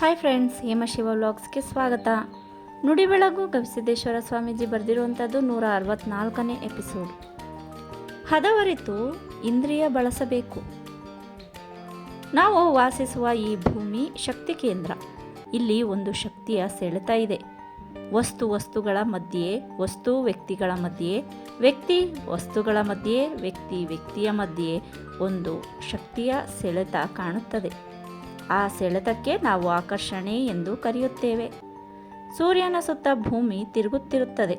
Hi friends Hema Shiva ವ್ಲಾಗ್ಸ್ಗೆ ಸ್ವಾಗತ. ನುಡಿ ಬೆಳಗು ಗವಿಸಿದ್ದೇಶ್ವರ ಸ್ವಾಮೀಜಿ ಬರೆದಿರುವಂಥದ್ದು ನೂರ ಅರವತ್ನಾಲ್ಕನೇ ಎಪಿಸೋಡ್ ಹದವರಿತು ಇಂದ್ರಿಯ ಬಳಸಬೇಕು. ನಾವು ವಾಸಿಸುವ ಈ ಭೂಮಿ ಶಕ್ತಿ ಕೇಂದ್ರ. ಇಲ್ಲಿ ಒಂದು ಶಕ್ತಿಯ ಸೆಳೆತ ಇದೆ. ವಸ್ತು ವಸ್ತುಗಳ ಮಧ್ಯೆ, ವಸ್ತು ವ್ಯಕ್ತಿಗಳ ಮಧ್ಯೆ, ವ್ಯಕ್ತಿ ವಸ್ತುಗಳ ಮಧ್ಯೆ, ವ್ಯಕ್ತಿ ವ್ಯಕ್ತಿಯ ಮಧ್ಯೆ ಒಂದು ಶಕ್ತಿಯ ಸೆಳೆತ ಕಾಣುತ್ತದೆ. ಆ ಸೆಳೆತಕ್ಕೆ ನಾವು ಆಕರ್ಷಣೆ ಎಂದು ಕರೆಯುತ್ತೇವೆ. ಸೂರ್ಯನ ಸುತ್ತ ಭೂಮಿ ತಿರುಗುತ್ತಿರುತ್ತದೆ.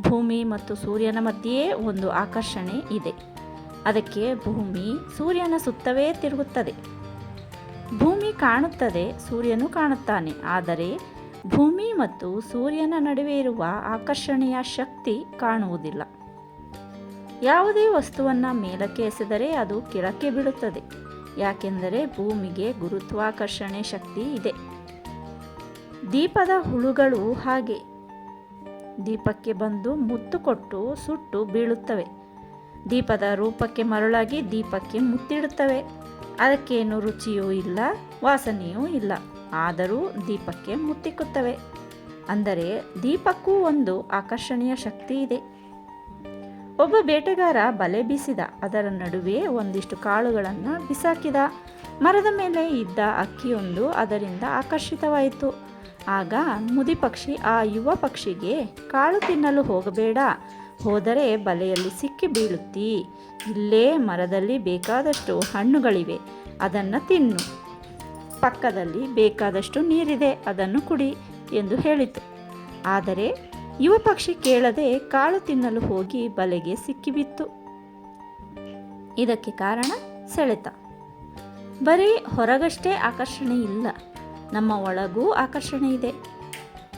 ಭೂಮಿ ಮತ್ತು ಸೂರ್ಯನ ಮಧ್ಯೆಯೇ ಒಂದು ಆಕರ್ಷಣೆ ಇದೆ. ಅದಕ್ಕೆ ಭೂಮಿ ಸೂರ್ಯನ ಸುತ್ತವೇ ತಿರುಗುತ್ತದೆ. ಭೂಮಿ ಕಾಣುತ್ತದೆ, ಸೂರ್ಯನು ಕಾಣುತ್ತಾನೆ. ಆದರೆ ಭೂಮಿ ಮತ್ತು ಸೂರ್ಯನ ನಡುವೆ ಇರುವ ಆಕರ್ಷಣೆಯ ಶಕ್ತಿ ಕಾಣುವುದಿಲ್ಲ. ಯಾವುದೇ ವಸ್ತುವನ್ನು ಮೇಲಕ್ಕೆ ಎಸೆದರೆ ಅದು ಕೆಳಕ್ಕೆ ಬೀಳುತ್ತದೆ. ಯಾಕೆಂದರೆ ಭೂಮಿಗೆ ಗುರುತ್ವಾಕರ್ಷಣೆ ಶಕ್ತಿ ಇದೆ. ದೀಪದ ಹುಳುಗಳು ಹಾಗೆ. ದೀಪಕ್ಕೆ ಬಂದು ಮುತ್ತು ಕೊಟ್ಟು ಸುಟ್ಟು ಬೀಳುತ್ತವೆ. ದೀಪದ ರೂಪಕ್ಕೆ ಮರಳಾಗಿ ದೀಪಕ್ಕೆ ಮುತ್ತಿಡುತ್ತವೆ. ಅದಕ್ಕೇನು ರುಚಿಯೂ ಇಲ್ಲ, ವಾಸನೆಯೂ ಇಲ್ಲ. ಆದರೂ ದೀಪಕ್ಕೆ ಮುತ್ತಿಕ್ಕುತ್ತವೆ. ಅಂದರೆ ದೀಪಕ್ಕೂ ಒಂದು ಆಕರ್ಷಣೀಯ ಶಕ್ತಿ ಇದೆ. ಒಬ್ಬ ಬೇಟೆಗಾರ ಬಲೆ ಬೀಸಿದ. ಅದರ ನಡುವೆ ಒಂದಿಷ್ಟು ಕಾಳುಗಳನ್ನು ಬಿಸಾಕಿದ. ಮರದ ಮೇಲೆ ಇದ್ದ ಅಕ್ಕಿಯೊಂದು ಅದರಿಂದ ಆಕರ್ಷಿತವಾಯಿತು. ಆಗ ಮುದಿ ಪಕ್ಷಿ ಆ ಯುವ ಪಕ್ಷಿಗೆ, ಕಾಳು ತಿನ್ನಲು ಹೋಗಬೇಡ. ಹೋದರೆ ಬಲೆಯಲ್ಲಿ ಸಿಕ್ಕಿ ಬೀಳುತ್ತೀ. ಇಲ್ಲೇ ಮರದಲ್ಲಿ ಬೇಕಾದಷ್ಟು ಹಣ್ಣುಗಳಿವೆ. ಅದನ್ನು ತಿನ್ನು. ಪಕ್ಕದಲ್ಲಿ ಬೇಕಾದಷ್ಟು ನೀರಿದೆ. ಅದನ್ನು ಕುಡಿ ಎಂದು ಹೇಳಿತು. ಆದರೆ ಯುವ ಪಕ್ಷಿ ಕೇಳದೆ ಕಾಳು ತಿನ್ನಲು ಹೋಗಿ ಬಲೆಗೆ ಸಿಕ್ಕಿಬಿತ್ತು. ಇದಕ್ಕೆ ಕಾರಣ ಸೆಳೆತ. ಬರೀ ಹೊರಗಷ್ಟೇ ಆಕರ್ಷಣೆ ಇಲ್ಲ, ನಮ್ಮ ಒಳಗೂ ಆಕರ್ಷಣೆ ಇದೆ.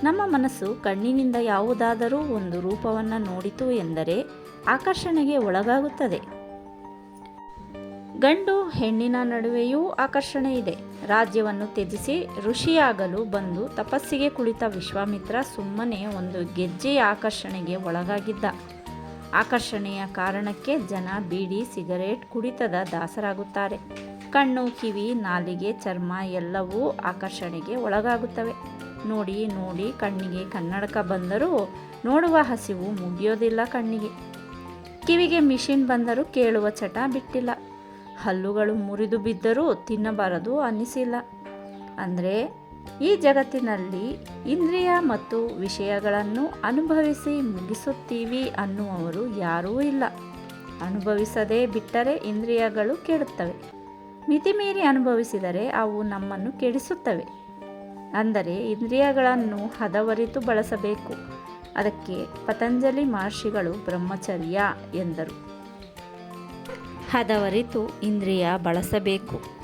ನಮ್ಮ ಮನಸ್ಸು ಕಣ್ಣಿನಿಂದ ಯಾವುದಾದರೂ ಒಂದು ರೂಪವನ್ನು ನೋಡಿತು ಎಂದರೆ ಆಕರ್ಷಣೆಗೆ ಒಳಗಾಗುತ್ತದೆ. ಗಂಡು ಹೆಣ್ಣಿನ ನಡುವೆಯೂ ಆಕರ್ಷಣೆ ಇದೆ. ರಾಜ್ಯವನ್ನು ತ್ಯಜಿಸಿ ಋಷಿಯಾಗಲು ಬಂದು ತಪಸ್ಸಿಗೆ ಕುಳಿತ ವಿಶ್ವಾಮಿತ್ರ ಸುಮ್ಮನೆ ಒಂದು ಗೆಜ್ಜೆಯ ಆಕರ್ಷಣೆಗೆ ಒಳಗಾಗಿದ್ದ. ಆಕರ್ಷಣೆಯ ಕಾರಣಕ್ಕೆ ಜನ ಬೀಡಿ, ಸಿಗರೇಟ್ ಕುಡಿತದ ದಾಸರಾಗುತ್ತಾರೆ. ಕಣ್ಣು, ಕಿವಿ, ನಾಲಿಗೆ, ಚರ್ಮ ಎಲ್ಲವೂ ಆಕರ್ಷಣೆಗೆ ಒಳಗಾಗುತ್ತವೆ. ನೋಡಿ ನೋಡಿ, ಕಣ್ಣಿಗೆ ಕನ್ನಡಕ ಬಂದರೂ ನೋಡುವ ಹಸಿವು ಮುಗಿಯೋದಿಲ್ಲ ಕಣ್ಣಿಗೆ. ಕಿವಿಗೆ ಮಿಷಿನ್ ಬಂದರೂ ಕೇಳುವ ಚಟ ಬಿಟ್ಟಿಲ್ಲ. ಹಲ್ಲುಗಳು ಮುರಿದು ಬಿದ್ದರೂ ತಿನ್ನಬಾರದು ಅನ್ನಿಸಿಲ್ಲ. ಅಂದರೆ ಈ ಜಗತ್ತಿನಲ್ಲಿ ಇಂದ್ರಿಯ ಮತ್ತು ವಿಷಯಗಳನ್ನು ಅನುಭವಿಸಿ ಮುಗಿಸುತ್ತೀವಿ ಅನ್ನುವವರು ಯಾರೂ ಇಲ್ಲ. ಅನುಭವಿಸದೇ ಬಿಟ್ಟರೆ ಇಂದ್ರಿಯಗಳು ಕೆಡುತ್ತವೆ. ಮಿತಿಮೀರಿ ಅನುಭವಿಸಿದರೆ ಅವು ನಮ್ಮನ್ನು ಕೆಡಿಸುತ್ತವೆ. ಅಂದರೆ ಇಂದ್ರಿಯಗಳನ್ನು ಹದವರಿತು ಬಳಸಬೇಕು. ಅದಕ್ಕೆ ಪತಂಜಲಿ ಮಹರ್ಷಿಗಳು ಬ್ರಹ್ಮಚರ್ಯ ಎಂದರು. ಹದವರಿತು ಇಂದ್ರಿಯ ಬಳಸಬೇಕು.